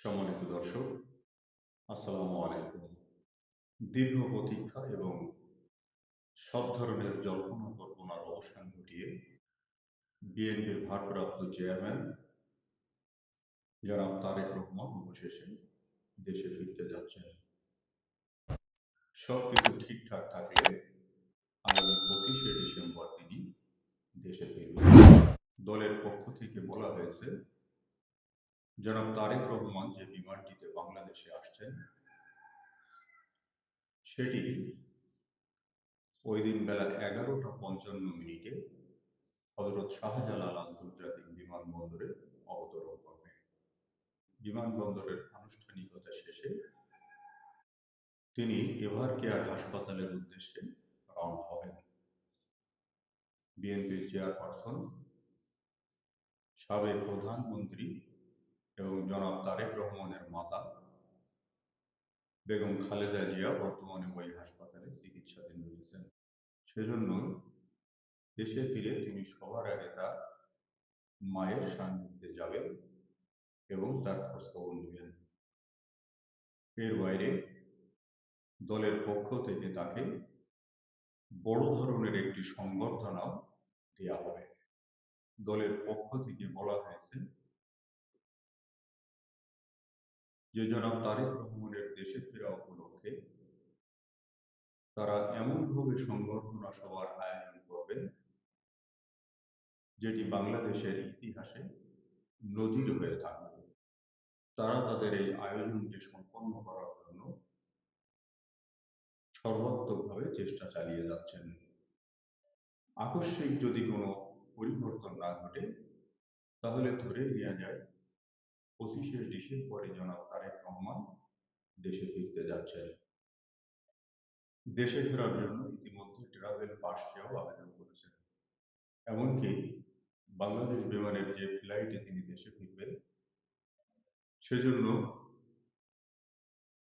সম্মানিত দর্শক, আসসালামু আলাইকুম। দীর্ঘ প্রতীক্ষা এবং সব ধরনের জল্পনা কল্পনার অবসান ঘটিয়ে বিএনপির ভারপ্রাপ্ত চেয়ারম্যান জনাব তারেক রহমান অবশেষে দেশে ফিরতে যাচ্ছেন। সব কিছু ঠিকঠাক থাকলে আগামী পঁচিশে ডিসেম্বর তিনি দেশে ফিরবেন। দলের পক্ষ থেকে বলা হয়েছে জনাব তারেক রহমান যে বিমানটিতে বাংলাদেশে আসছেন, সেটি ওই দিন বেলা এগারোটা পঞ্চান্ন মিনিটে হজরত শাহজালাল আন্তর্জাতিক বিমানবন্দরে অবতরণ করবে। বিমানবন্দরের আনুষ্ঠানিকতা শেষে তিনি এভার কেয়ার হাসপাতালের উদ্দেশ্যে রওনা হবেন। বিএনপির চেয়ারপারসন, সাবেক প্রধানমন্ত্রী এবং জনাব তারেক রহমানের মাতা বেগম খালেদা জিয়া বর্তমানে ওই হাসপাতালে চিকিৎসাধীন রয়েছেন। সেজন্য দেশে ফিরে তিনি সবার আগে তার মায়ের সান্নিধ্যে যাবেন এবং তার খোঁজখবর নেবেন। এর বাইরে দলের পক্ষ থেকে তাকে বড় ধরনের একটি সংবর্ধনাও দেওয়া হবে। দলের পক্ষ থেকে বলা হয়েছে যে জনাব তারেক রহমানের দেশে ফেরা উপলক্ষে তারা এমনভাবে সংবর্ধনা সভার আয়োজন করবেন, যেটি বাংলাদেশের ইতিহাসে নজির হয়ে থাকবে। তারা তাদের এই আয়োজনটি সম্পন্ন করার জন্য সর্বাত্মকভাবে চেষ্টা চালিয়ে যাচ্ছেন। আকস্মিক যদি কোনো পরিবর্তন না ঘটে, তাহলে ধরে নেওয়া যায় পঁচিশে ডিসেম্বরে জনাব তারেক রহমান দেশে ফিরতে যাচ্ছেন। দেশে ফেরার জন্য ইতিমধ্যে ট্রাভেল পাস চেয়েও আবেদন করেছেন। এমনকি বাংলাদেশ বিমানের যে ফ্লাইটে তিনি দেশে ফিরবেন, সেজন্য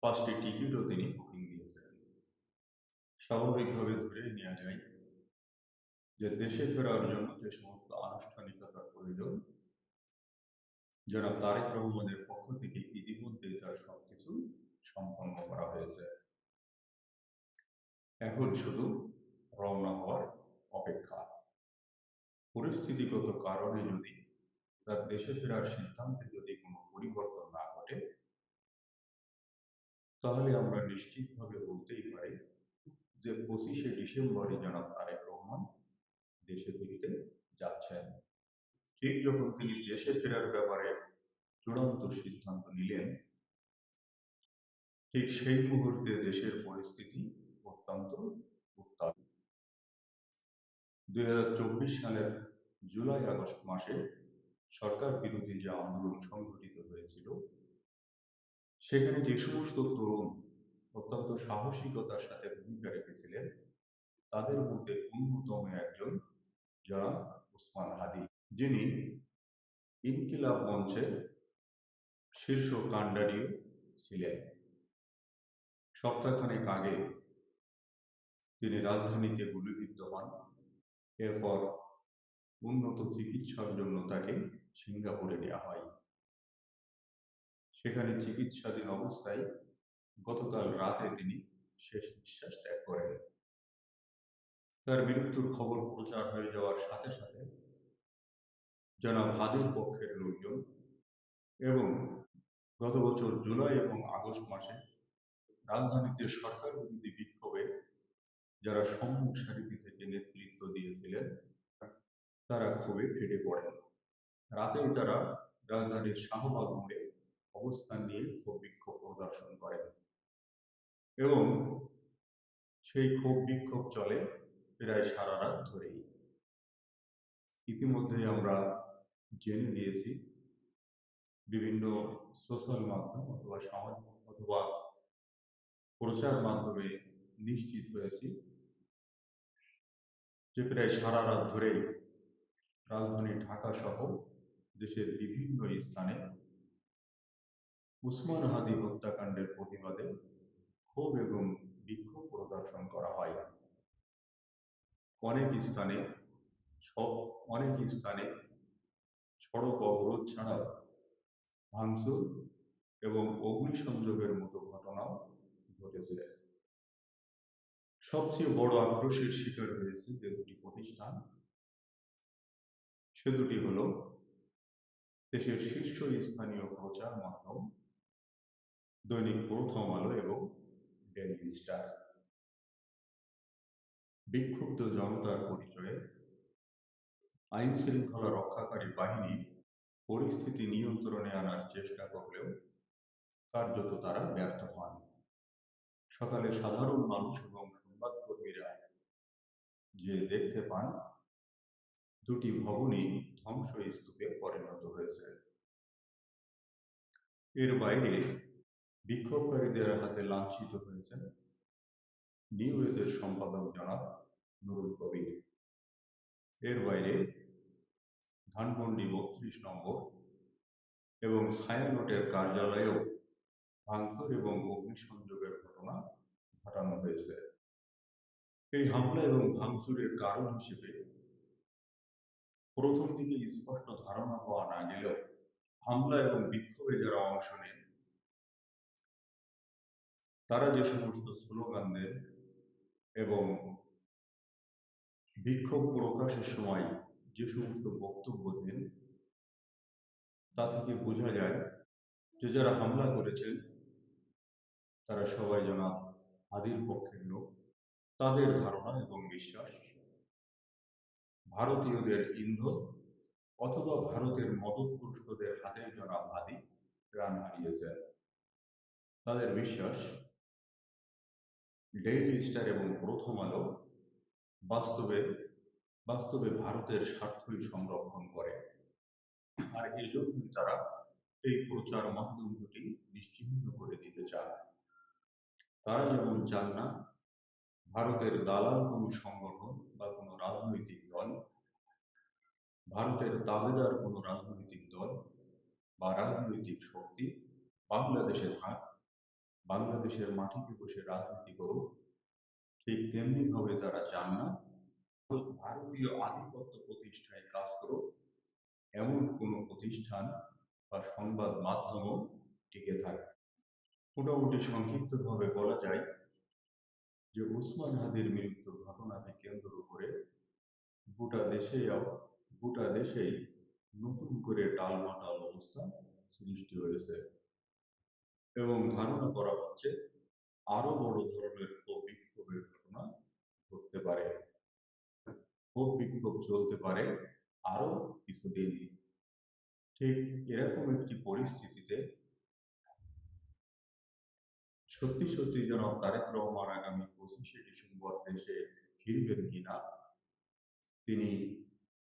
পাঁচটি টিকিটও তিনি বুকিং দিয়েছেন। স্বাভাবিকভাবে ধরে নেওয়া যায় যে দেশে ফেরার জন্য যে সমস্ত আনুষ্ঠানিকতার প্রয়োজন জনাব তারেক রহমানের পক্ষ থেকে ইতিমধ্যে তার সবকিছু সম্পন্ন করা হয়েছে। এখন শুধু রওনা হওয়ার অপেক্ষা। পরিস্থিতিগত কারণে যদি তার দেশে ফেরার সিদ্ধান্তে যদি কোনো পরিবর্তন না ঘটে, তাহলে আমরা নিশ্চিতভাবে বলতেই পারি যে পঁচিশে ডিসেম্বরে জনাব তারেক রহমান দেশে ফিরতে যাচ্ছেন। ঠিক যখন তিনি দেশে ফেরার ব্যাপারে চূড়ান্ত সিদ্ধান্ত নিলেন, ঠিক সেই মুহূর্তে দেশের পরিস্থিতি অত্যন্ত উত্তাল। দুই সালের জুলাই আগস্ট মাসে সরকার বিরোধী যে আন্দোলন সংঘটিত হয়েছিল, সেখানে যে সমস্ত তরুণ অত্যন্ত সাহসিকতার সাথে ভূমিকা রেখেছিলেন, তাদের মধ্যে অন্যতম একজন যারা উসমান হাদি। যিনি ইনকিলাব মঞ্চের শীর্ষ কাণ্ডারিও ছিলেন। সপ্তাহখানেক আগে তিনি রাজধানীতে গুলিবিদ্ধ হন। এরপর উন্নত চিকিৎসার জন্য তাকে সিঙ্গাপুরে নেওয়া হয়। সেখানে চিকিৎসাধীন অবস্থায় গতকাল রাতে তিনি শেষ নিঃশ্বাস ত্যাগ করেন। তার মৃত্যুর খবর প্রচার হয়ে যাওয়ার সাথে সাথে জনাব হাদির পক্ষের লোকজন এবং গত বছর জুলাই এবং আগস্ট মাসে রাজধানীতে সরকার বিরোধী বিক্ষোভে যারা সম্মুখ সারিতে থেকে নেতৃত্ব দিয়েছিলেন, তারা খুবই ফেটে পড়েন। রাতেই তারা রাজধানীর শাহবাগ মোড়ে অবস্থান নিয়ে ক্ষোভ বিক্ষোভ প্রদর্শন করেন এবং সেই ক্ষোভ বিক্ষোভ চলে প্রায় সারা রাত ধরেই। ইতিমধ্যে আমরা জেনে নিয়েছি। বিভিন্ন সোশ্যাল মাধ্যম অথবা সমাজ, অথবা প্রচার মাধ্যমে নিশ্চিত হয়েছি। যে প্রায় সারা রাত ধরেই রাজধানী ঢাকা সহ দেশের বিভিন্ন স্থানে উসমান হাদি হত্যাকাণ্ডের প্রতিবাদে ক্ষোভ এবং বিক্ষোভ প্রদর্শন করা হয়। অনেক স্থানে অনেক স্থানে সড়ক অবরোধ ছাড়াও ভাঙচুর এবং অগ্নিসংযোগের মতো ঘটনাও ঘটেছে। সবচেয়ে বড় আক্রোশের শিকার হয়েছে যে দুটি প্রতিষ্ঠান। সে দুটি হল দেশের শীর্ষ স্থানীয় প্রচার মাধ্যম, দৈনিক প্রথম আলো এবং ডেইলি স্টার। বিক্ষুব্ধ জনতার পরিচয়ে আইন শৃঙ্খলা রক্ষাকারী বাহিনী পরিস্থিতি নিয়ন্ত্রণে আনার চেষ্টা করলেও কার্যত তারা ব্যর্থ হন। সকালে সাধারণ মানুষ এবং সংবাদকর্মীরা যে দেখতে পান, দুটি ভবনই ধ্বংসস্তূপে পরিণত হয়েছে। এর বাইরে বিক্ষোভকারীদের হাতে লাঞ্ছিত হয়েছেন নিউ এজের সম্পাদক জনাব নুরুল কবির। এর বাইরে ধানমন্ডি বত্রিশ নম্বর এবং ছায়ানটের কার্যালয়েও ভাঙচুর এবং অগ্নিসংযোগের ঘটনা ঘটানো হয়েছে। এই হামলা এবং ভাঙচুরের কারণ হিসেবে প্রথম দিকে স্পষ্ট ধারণা পাওয়া না গেলেও হামলা এবং বিক্ষোভে যারা অংশ নেন, তারা যে সমস্ত স্লোগান দেন এবং বিক্ষোভ প্রকাশের সময় যে সমস্ত বক্তব্য দেন, তা থেকে বোঝা যায় যে যারা হামলা করেছেন, তারা সবাই জনাব আদির পক্ষের লোক। তাদের ধারণা এবং বিশ্বাস, ভারতীয়দের ইন্ধন অথবা ভারতের মদতপুরুষদের হাতে জনাব আদি প্রাণ হারিয়েছেন। তাদের বিশ্বাস, ডেইলি স্টার এবং প্রথম আলো বাস্তবে বাস্তবে ভারতের স্বার্থই সংরক্ষণ করে। আর এই জন্যই তারা এই প্রচার মাধ্যম দুটি নিশ্চিহ্ন করে দিতে চান তারা যেমন চান না, ভারতের দালাল কোনো সংগঠন বা কোনো রাজনৈতিক দল, ভারতের দাবেদার কোনো রাজনৈতিক দল বা রাজনৈতিক শক্তি বাংলাদেশে থাক, বাংলাদেশের মাটিতে বসে রাজনীতি করুক, ঠিক তেমনি ভাবে তারা চান না ভারতীয় আধিপত্য প্রতিষ্ঠায় কাজ করুক, এমন কোনো প্রতিষ্ঠান বা সংবাদ মাধ্যমও টিকে থাকে মোটামুটি সংক্ষিপ্তভাবে বলা যায় যে উসমান হাদির মৃত্যুর ঘটনাকে কেন্দ্র করে গোটা দেশে গোটা দেশেই নতুন করে টালমাটাল অবস্থা সৃষ্টি হয়েছে। এবং ধারণা করা হচ্ছে আরও বড় ধরনের ক্ষোভ বিক্ষোভের ঘটনা ঘটতে পারে। ক্ষোভ বিক্ষোভ চলতে পারে আরও কিছুদিন। ঠিক এরকম একটি পরিস্থিতিতে সত্যি সত্যি জনাব তারেক রহমান আগামী পঁচিশে ডিসেম্বর দেশে ফিরবেন কিনা, তিনি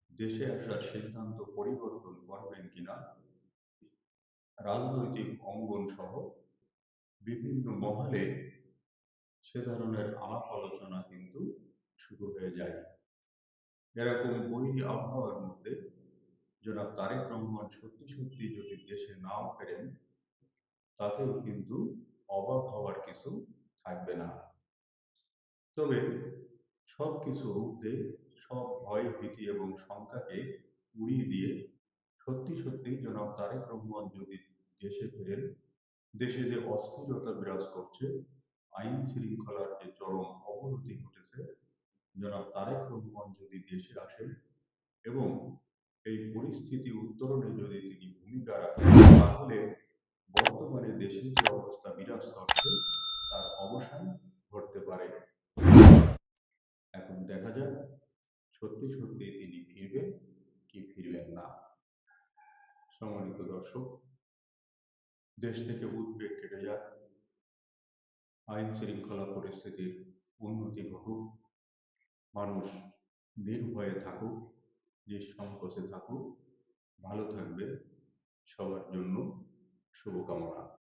দেশে আসার সিদ্ধান্ত পরিবর্তন করবেন কিনা, রাজনৈতিক অঙ্গন সহ বিভিন্ন মহলে সে ধরনের আলাপ আলোচনা কিন্তু শুরু হয়ে যায়। এরকম বৈরী আবহাওয়ার মধ্যে জনাব তারেক রহমান সত্যি সত্যি যদি দেশে নাও ফেরেন, তাতেও কিন্তু অবাক হওয়ার কিছু থাকবে না। তবে সব কিছু ঊর্ধ্বে সব ভয়, ভীতি এবং শঙ্কাকে উড়িয়ে দিয়ে সত্যি সত্যি জনাব তারেক রহমান যদি দেশে ফেরেন, দেশে যে অস্থিরতা বিরাজ করছে, আইন শৃঙ্খলার যে চরম অবনতি ঘটেছে জনাব তারেক রহমান যদি দেশে আসেন এবং এই পরিস্থিতি উত্তরণে যদি তিনি ভূমিকা রাখেন, তাহলে বর্তমানে দেশের যে অবস্থা বিরাজ করছে, তার অবসান ঘটতে পারে। এখন দেখা যাক, সত্যি সত্যি তিনি ফিরবেন কি ফিরবেন না। সম্মানিত দর্শক, দেশ থেকে উদ্বেগ কেটে যাক। আইন শৃঙ্খলা পরিস্থিতির উন্নতি ঘটুক। মানুষ নির্ভয়ে থাকুক নিঃসংকোচে থাকুক ভালো থাকবে। সবার জন্য শুভকামনা।